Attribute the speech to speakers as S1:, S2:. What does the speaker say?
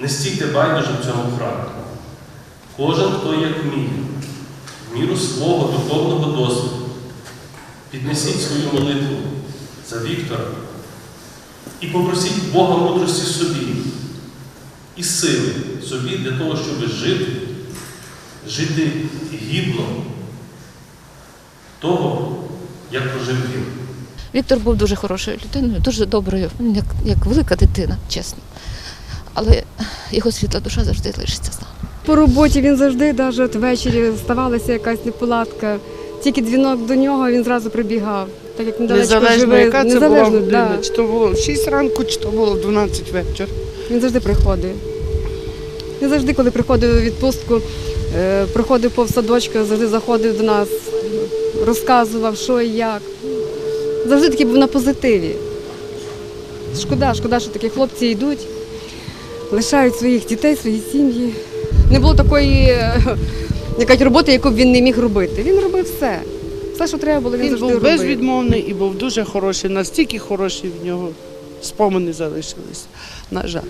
S1: Не стійте байдуже в цьому храмі. Кожен, хто як вміє, в міру свого духовного досвіду, піднесіть свою молитву за Віктора і попросіть Бога мудрості собі і сили собі для того, щоб жити, жити гідно того, як прожив він.
S2: Віктор був дуже хорошою людиною, дуже доброю, як, як велика дитина, чесно. Але його світла душа завжди лишиться з нами.
S3: По роботі він завжди, навіть ввечері ставалася якась неполадка. Тільки дзвінок до нього він зразу прибігав. Так як недалечко
S4: Незалежно,
S3: живе,
S4: яка це була
S3: незалежно,
S4: година,
S3: да.
S4: чи то було в 6 ранку, чи то було в 12 вечора.
S3: Він завжди приходив. Він завжди, коли приходив у відпустку, е, проходив повз садочка, завжди заходив до нас, розказував, що і як. Завжди такий був на позитиві. Шкода, шкода, що такі хлопці йдуть, лишають своїх дітей, свої сім'ї. Не було такої е, якась роботи, яку б він не міг робити. Він робив все. Все, що треба було, він,
S4: Він
S3: завжди
S4: був
S3: робив.
S4: безвідмовний і був дуже хороший, настільки хороші в нього спомини залишились. На жаль.